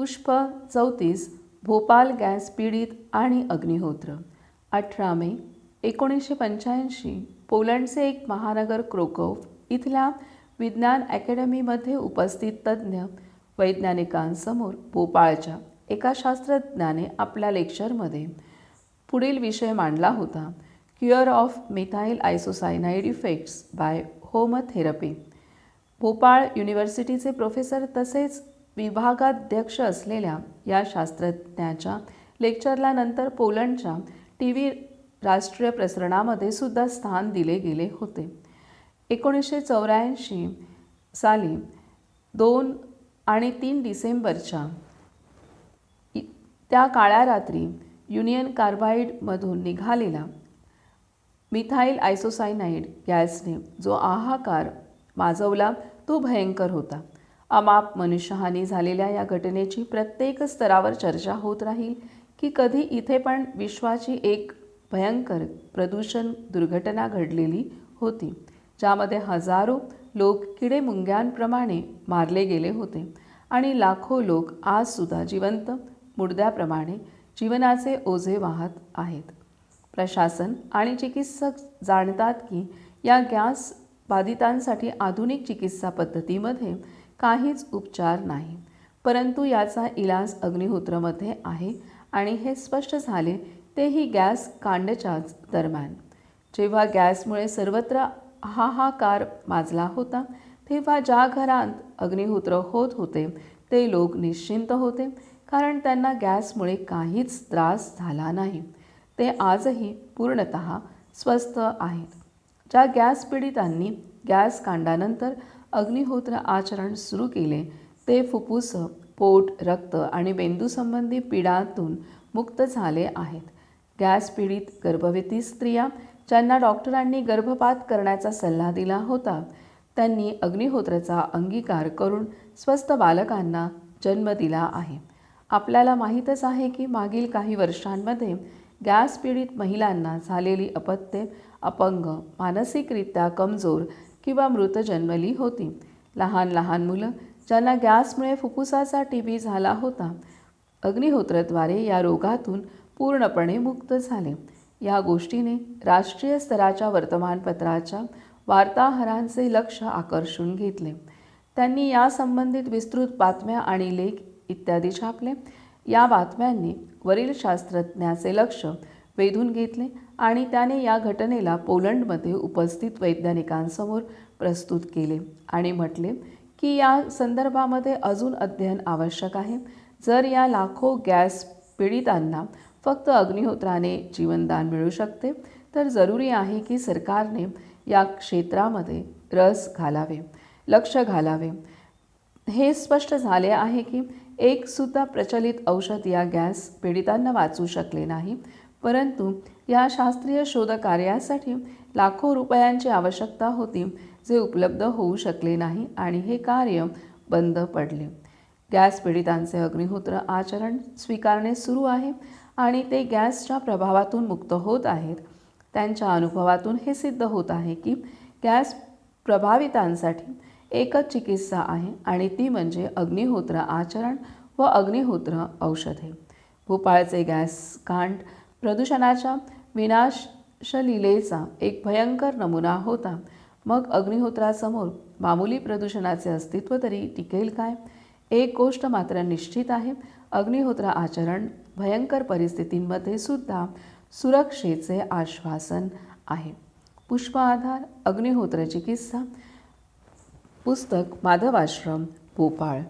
पुष्प चौतीस भोपाल गॅस पीडित आणि अग्निहोत्र. अठरा मे एकोणीसशे पंच्याऐंशी पोलंडचे एक महानगर क्रोकोव इथल्या विज्ञान अकॅडमीमध्ये उपस्थित तज्ज्ञ वैज्ञानिकांसमोर भोपाळच्या एका शास्त्रज्ञाने आपल्या लेक्चरमध्ये पुढील विषय मांडला होता. Cure of methyl isocyanide effects by homotherapy. Bhopal युनिव्हर्सिटीचे professor तसेच विभागाध्यक्ष असलेल्या या शास्त्रज्ञाच्या लेक्चरला नंतर पोलंडच्या टी व्ही राष्ट्रीय प्रसारणामध्ये सुद्धा स्थान दिले गेले होते. एकोणीसशे चौऱ्याऐंशी साली दोन आणि तीन डिसेंबरच्या त्या काळ्या रात्री युनियन कार्बाईडमधून निघालेला मिथाईल आयसोसायनाईड गॅसने जो आहाकार माजवला तो भयंकर होता. अमाप मनुष्यहानी झालेल्या या घटनेची प्रत्येक स्तरावर चर्चा होत राहील की कधी इथे पण विश्वाची एक भयंकर प्रदूषण दुर्घटना घडलेली होती ज्यामध्ये हजारो लोक किडे मुंग्यांप्रमाणे मारले गेले होते आणि लाखो लोक आजसुद्धा जिवंत मुडद्याप्रमाणे जीवनाचे ओझे वाहत आहेत. प्रशासन आणि चिकित्सक जाणतात की या गॅस बाधितांसाठी आधुनिक चिकित्सा पद्धतीमध्ये काहीच उपचार नाही. परंतु याचा इलाज अग्निहोत्रमध्ये आहे आणि हे स्पष्ट झाले तेही गॅस कांडच्याच दरम्यान. जेव्हा गॅसमुळे सर्वत्र हाहाकार माजला होता तेव्हा ज्या घरात अग्निहोत्र होत होते ते लोक निश्चिंत होते कारण त्यांना गॅसमुळे काहीच त्रास झाला नाही. ते आजही पूर्णत स्वस्थ आहेत. ज्या गॅस पीडितांनी गॅस कांडानंतर अग्निहोत्र आचरण सुरू केले. ते फुफ्फुस पोट रक्त आणि मेंदूसंबंधी पीडातून मुक्त झाले आहेत. गॅस पीडित गर्भवती स्त्रिया ज्यांना डॉक्टरांनी गर्भपात करण्याचा सल्ला दिला होता त्यांनी अग्निहोत्राचा अंगीकार करून स्वस्थ बालकांना जन्म दिला आहे. आपल्याला माहीतच आहे की मागील काही वर्षांमध्ये गॅस पीडित महिलांना झालेली अपत्ये अपंग मानसिकरित्या कमजोर किंवा मृत जन्मली होती. लहान लहान मुलं ज्यांना गॅसमुळे फुफ्फुसाचा टी बी झाला होता अग्निहोत्रद्वारे या रोगातून पूर्णपणे मुक्त झाले. या गोष्टीने राष्ट्रीय स्तराच्या वर्तमानपत्राच्या वार्ताहरांचे लक्ष आकर्षून घेतले. त्यांनी या संबंधित विस्तृत बातम्या आणि लेख इत्यादी छापले. या बातम्यांनी वरील शास्त्रज्ञाचे लक्ष वेधून घेतले आणि त्याने या घटनेला पोलंडमध्ये उपस्थित वैज्ञानिकांसमोर प्रस्तुत केले आणि म्हटले की या संदर्भामध्ये अजून अध्ययन आवश्यक आहे. जर या लाखो गॅस पीडितांना फक्त अग्निहोत्राने जीवनदान मिळू शकते तर जरुरी आहे की सरकारने या क्षेत्रामध्ये रस घालावे लक्ष घालावे. हे स्पष्ट झाले आहे की एकसुद्धा प्रचलित औषध या गॅस पीडितांना वाचू शकले नाही. परंतु या शास्त्रीय शोधकार्यासाठी लाखो रुपयांची आवश्यकता होती जे उपलब्ध होऊ शकले नाही आणि हे कार्य बंद पडले. गॅस पीडितांचे अग्निहोत्र आचरण स्वीकारणे सुरू आहे आणि ते गॅसच्या प्रभावातून मुक्त होत आहेत. त्यांच्या अनुभवातून हे सिद्ध होत आहे की गॅस प्रभावितांसाठी एकच चिकित्सा आहे आणि ती म्हणजे अग्निहोत्र आचरण व अग्निहोत्र औषधे. भोपाळचे गॅस कांड प्रदूषणाच्या विनाशलीलेचा एक भयंकर नमुना होता. मग अग्निहोत्रासमोर मामूली प्रदूषणाचे अस्तित्व तरी टिकेल काय? एक गोष्ट मात्र निश्चित आहे. अग्निहोत्र आचरण भयंकर परिस्थितींमध्ये सुद्धा सुरक्षेचे आश्वासन आहे. पुष्प आधार अग्निहोत्र चिकित्सा पुस्तक माधवाश्रम भोपाळ.